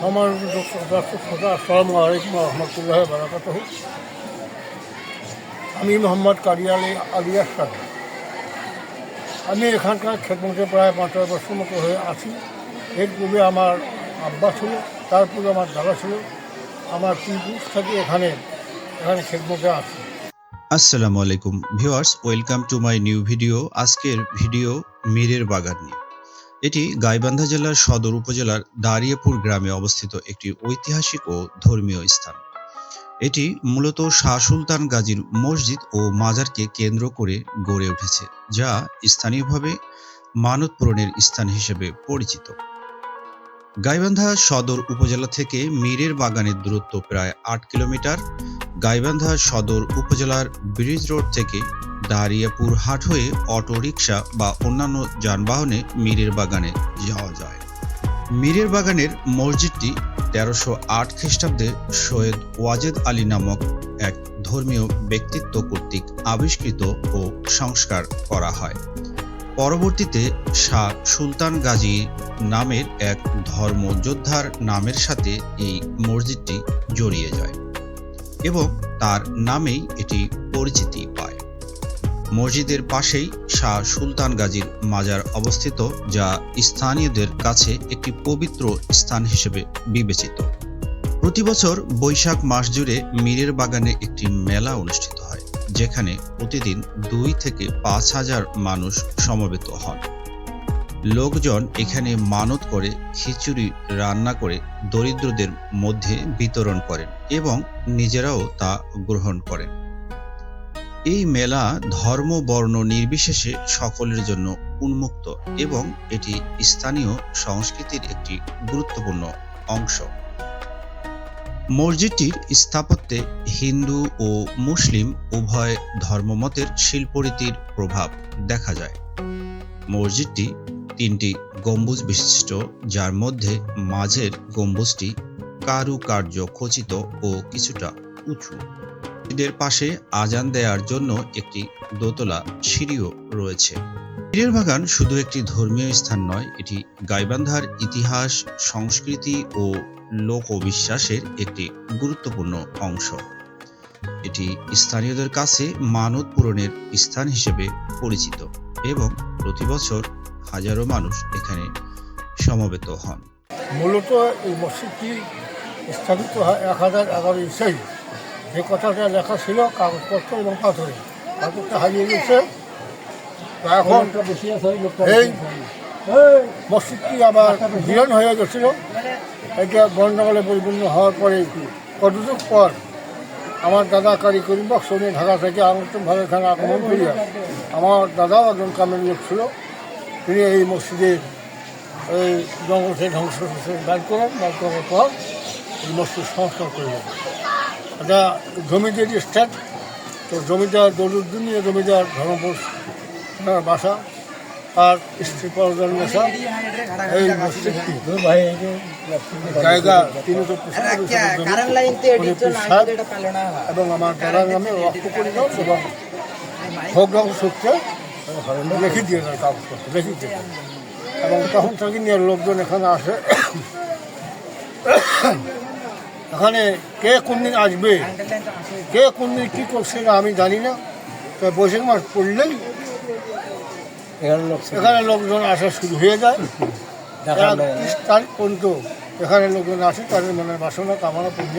দর্শক আসসালামু আলাইকুম রহমতুল্লাহ বারাকাত আমি মোহাম্মদ কারিয়ালি আলিয়াস সাহেব। আমি এখানকার খেদমতে প্রায় পঞ্চাশ বছর মতো হয়ে আছি। এর পূর্বে আমার আব্বা ছিল, তার পূর্বে আমার দাদা ছিল। আমার পুরুষ থেকে এখানে এখানে খেদমতে আছি। আসসালামু আলাইকুম viewers, welcome to my new video. আজকের ভিডিও মীরের বাগান নিয়ে। এটি গাইবান্ধা জেলার সদর উপজেলার দাঁড়িয়াপুর গ্রামে অবস্থিত একটি ঐতিহাসিক ও ধর্মীয় স্থান। এটি মূলত শাহ সুলতান গাজীর মসজিদ ও মাজারকে কেন্দ্র করে গড়ে উঠেছে, যা স্থানীয়ভাবে মানত পূরণের স্থান হিসেবে পরিচিত। গাইবান্ধা সদর উপজেলা থেকে মীরের বাগানের দূরত্ব প্রায় আট কিলোমিটার। গাইবান্ধা সদর উপজেলার ব্রিজ রোড থেকে দাঁড়িয়াপুর হাট হয়ে অটো রিক্সা বা অন্যান্য যানবাহনে মীরের বাগানে যাওয়া যায়। মীরের বাগানের মসজিদটি তেরোশো আট খ্রিস্টাব্দে সৈয়দ ওয়াজেদ আলী নামক এক ধর্মীয় ব্যক্তিত্ব কর্তৃক আবিষ্কৃত ও সংস্কার করা হয়। পরবর্তীতে শাহ সুলতান গাজী নামের এক ধর্মযোদ্ধার নামের সাথে এই মসজিদটি জড়িয়ে যায় এবং তার নামেই এটি পরিচিতি পায়। মসজিদের পাশেই শাহ সুলতান গাজীর মাজার অবস্থিত, যা স্থানীয়দের কাছে একটি পবিত্র স্থান হিসেবে বিবেচিত। প্রতি বছর বৈশাখ মাস জুড়ে মীরের বাগানে একটি মেলা অনুষ্ঠিত হয়, যেখানে প্রতিদিন দুই থেকে পাঁচ হাজার মানুষ সমবেত হন। লোকজন এখানে মানত করে, খিচুড়ি রান্না করে দরিদ্রদের মধ্যে বিতরণ করেন এবং নিজেরাও তা গ্রহণ করেন। এই মেলা ধর্ম, বর্ণ নির্বিশেষে সকলের জন্য উন্মুক্ত এবং এটি স্থানীয় সংস্কৃতির একটি গুরুত্বপূর্ণ অংশ। মসজিদটির স্থাপত্যে হিন্দু ও মুসলিম উভয় ধর্মমতের শিল্পরীতির প্রভাব দেখা যায়। মসজিদটি তিনটি গম্বুজ বিশিষ্ট, যার মধ্যে মাঝের গম্বুজটি কারুকার্য খচিত ও কিছুটা উঁচু। মসজিদের পাশে আজান দেওয়ার জন্য একটি দোতলা সিঁড়িও রয়েছে। পীরের বাগান শুধু একটি ধর্মীয় স্থান নয়, এটি গাইবান্ধার ইতিহাস, সংস্কৃতি ও লোকবিশ্বাসের একটি গুরুত্বপূর্ণ অংশ। এটি স্থানীয়দের কাছে মানত পূরণের স্থান হিসেবে পরিচিত এবং প্রতি বছর হাজারো মানুষ এখানে সমবেত হন। মূলত এই মসজিদটি স্থাপিত হয় এক হাজার এগারো ইসাই যে কথাটা লেখা ছিল কাগজপত্র এবং পাথরে। পাথরটা হারিয়ে গেছে। এখন এই মসজিদটি আবার বিরান হয়ে গেছিল। এটা গন্ডগোলে পরিপূর্ণ হওয়ার পরে কতযুগ পর আমার দাদা কারি করিম বক্স ঢাকা থেকে আনন্দভাবে এখানে আগমন করিয়া আমার দাদাও একজন কামের লোক ছিল। তিনি এই মসজিদের এই জঙ্গল থেকে ধ্বংস শেষ করেন ব্যাগ করার পর এই মসজিদ সংস্কার করলেন। এটা জমিদার স্টেট তো জমিদার দরুদ্দিন নিয়ে জমিদার ধর্মপুর ওনার বাসা আর স্ত্রী পরজন নেশা এই মসজিদটি। জায়গা তিনি তো কারেন্ট লাইন তো এটির জন্য আমি তো এটা পালো না এবং আমার দাদার নামে রক্ত পরিণত এবং ভোগ্রাম সূত্রে রেখে দিয়ে যায় কাগজপত্র রেখে দিয়ে। এবং তখন থেকে নিয়ে লোকজন এখানে আসে। এখানে কে কোন দিন আসবে? কে কোন দিন কী করছে আমি জানি না। তাই বৈশাখ মাস পড়লেই এখানে লোকজন আসা শুরু হয়ে যায়। তারিখ পর্যন্ত এখানে লোকজন আসে তাদের মনের বাসনা কামনা পূর্ণ